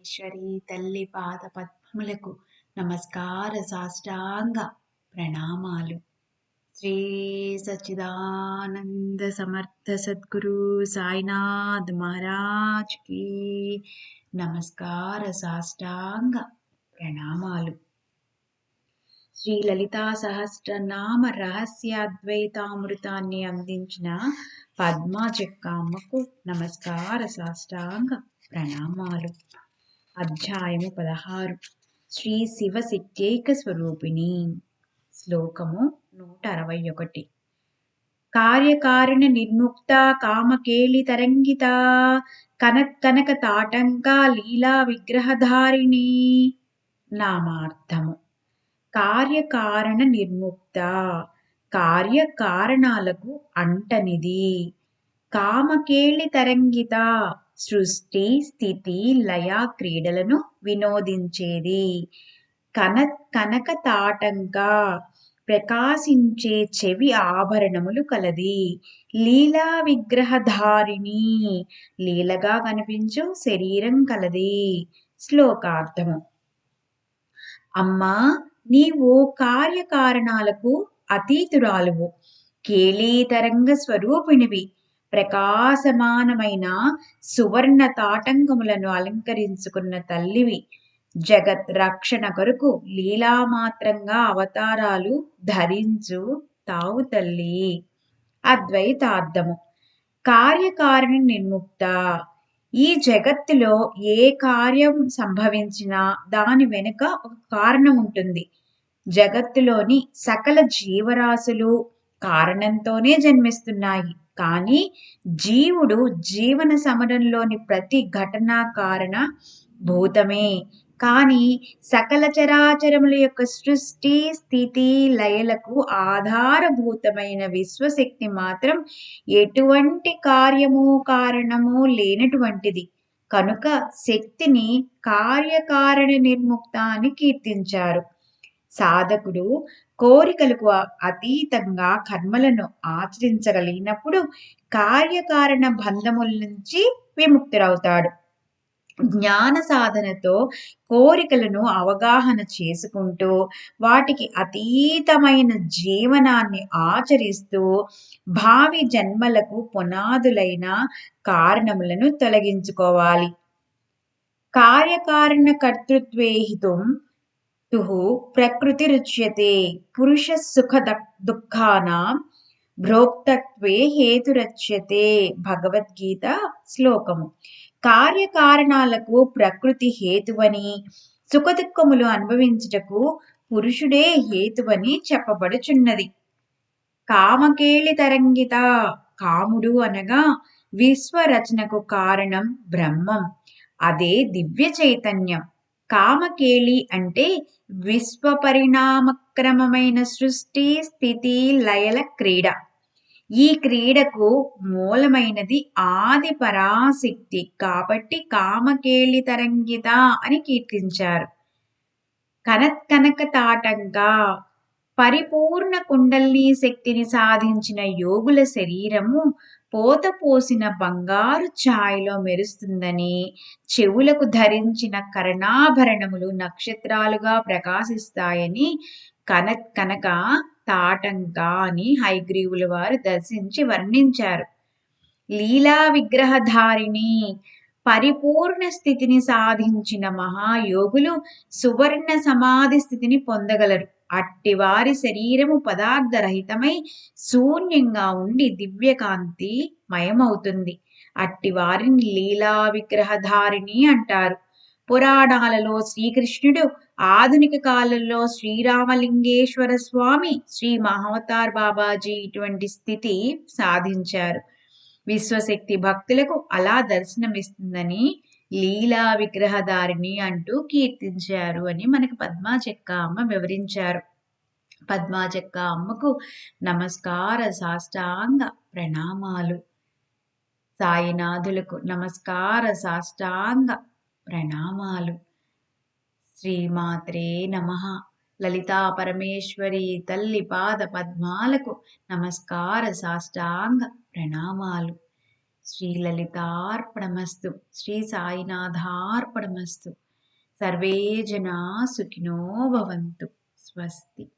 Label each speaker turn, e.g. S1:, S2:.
S1: ఈశ్వరి తల్లి పాద పద్మములకు నమస్కార సాష్టాంగ ప్రణామాలు. శ్రీ సచిదానంద సమర్థ సద్గురు సాయినాథ్ మహారాజ్కి నమస్కార సాష్టాంగ ప్రణామాలు. శ్రీ లలితా సహస్రనామ రహస్యాద్వైతామృతాన్ని అందించిన పద్మా చెక్కమ్మకు నమస్కార సాష్టాంగ ప్రణామాలు. అధ్యాయము పదహారు. శ్రీ శివ సిత్యైక స్వరూపిణి. శ్లోకము నూట అరవై ఒకటి. కార్యకారణ నిర్ముక్త కామకేళి తరంగిత కనక తాటంక లీలా విగ్రహధారిణి. నామార్థము. కార్యకారణ నిర్ముక్త కార్యకారణాలకు అంటనిది. కామకేళి తరంగిత సృష్టి స్థితి లయ క్రీడలను వినోదించేది. కన కనక తాటంక ప్రకాశించే చెవి ఆభరణములు కలది. లీలా విగ్రహధారిణి లీలగా కనిపించు శరీరం కలది. శ్లోకార్థము. అమ్మా నీవు కార్యకారణాలకు అతీతురాలువు. కేళీతరంగ స్వరూపిణివి. ప్రకాశమానమైన సువర్ణ తాటంకములను అలంకరించుకున్న తల్లివి. జగత్ రక్షణ కొరకు లీలామాత్రంగా అవతారాలు ధరించు తావు తల్లి. అద్వైతార్థము. కార్యకారణ నిర్ముక్త. ఈ జగత్తులో ఏ కార్యం సంభవించినా దాని వెనుక ఒక కారణం ఉంటుంది జగత్తులోని సకల జీవరాశులు కారణంతోనే జన్మిస్తున్నాయి. కానీ జీవుడు జీవన సమరంలోని ప్రతి ఘటన కారణ భూతమే. కానీ సకల చరాచరముల యొక్క సృష్టి స్థితి లయలకు ఆధారభూతమైన విశ్వశక్తి మాత్రం ఎటువంటి కార్యము కారణము లేనటువంటిది. కనుక శక్తిని కార్యకారణ నిర్ముక్త అని కీర్తించారు. సాధకుడు కోరికలకు అతీతంగా కర్మలను ఆచరించగలిగినప్పుడు కార్యకారణ బంధముల నుంచి విముక్తురవుతాడు జ్ఞాన సాధనతో కోరికలను అవగాహన చేసుకుంటూ వాటికి అతీతమైన జీవనాన్ని ఆచరిస్తూ భావి జన్మలకు పునాదులైన కారణములను తొలగించుకోవాలి. కార్యకారణ కర్తృత్వేహితం ప్రకృతి ప్రకృతిరుచ్యతే పురుష సుఖ దుఃఖానాం భ్రోక్తత్వే హేతురచ్యతే. భగవద్గీత శ్లోకము. కార్యకారణాలకు ప్రకృతి హేతువని సుఖదుఖములు అనుభవించుటకు పురుషుడే హేతువని చెప్పబడుచున్నది. కామకేళి తరంగిత కాముడు అనగా విశ్వరచనకు కారణం బ్రహ్మం. అదే దివ్య చైతన్యం కామకేళి అంటే విశ్వ పరిణామక్రమమైన సృష్టి స్థితి లయల క్రీడ. ఈ క్రీడకు మూలమైనది ఆది పరాశక్తి కాబట్టి కామకేళి తరంగిత అని కీర్తించారు. కనత్కనక తాటంగా పరిపూర్ణ కుండల్ని శక్తిని సాధించిన యోగుల శరీరము పోత పోసిన బంగారు ఛాయలో మెరుస్తుందని చెవులకు ధరించిన కరణాభరణములు నక్షత్రాలుగా ప్రకాశిస్తాయని కన కనక తాటంక అని హైగ్రీవుల వారు దర్శించి వర్ణించారు. లీలా విగ్రహధారిణి పరిపూర్ణ స్థితిని సాధించిన మహాయోగులు సువర్ణ సమాధి స్థితిని పొందగలరు. అట్టివారి శరీరము పదార్థరహితమై శూన్యంగా ఉండి దివ్యకాంతి మయమవుతుంది. అట్టివారిని లీలా విగ్రహధారిణి అంటారు. పురాణాలలో శ్రీకృష్ణుడు ఆధునిక కాలంలో శ్రీరామలింగేశ్వర స్వామి శ్రీ మహావతార్ బాబాజీ ఇటువంటి స్థితి సాధించారు. విశ్వశక్తి భక్తులకు అలా దర్శనమిస్తుందని లీలా విగ్రహధారిణి అంటూ కీర్తించారు అని మనకు పద్మాచెక్క అమ్మ వివరించారు. పద్మా చెక్క అమ్మకు నమస్కార సాష్టాంగ ప్రణామాలు. సాయినాథులకు నమస్కార సాష్టాంగ ప్రణామాలు. శ్రీమాత్రే నమ. లలితా పరమేశ్వరి తల్లి పాద పద్మాలకు నమస్కార సాష్టాంగ ప్రణామాలు. శ్రీలలితార్పణమస్తు శ్రీ సాయినాథార్పణమస్తు. సర్వే జనా సుఖినో భవంతు. స్వస్తి.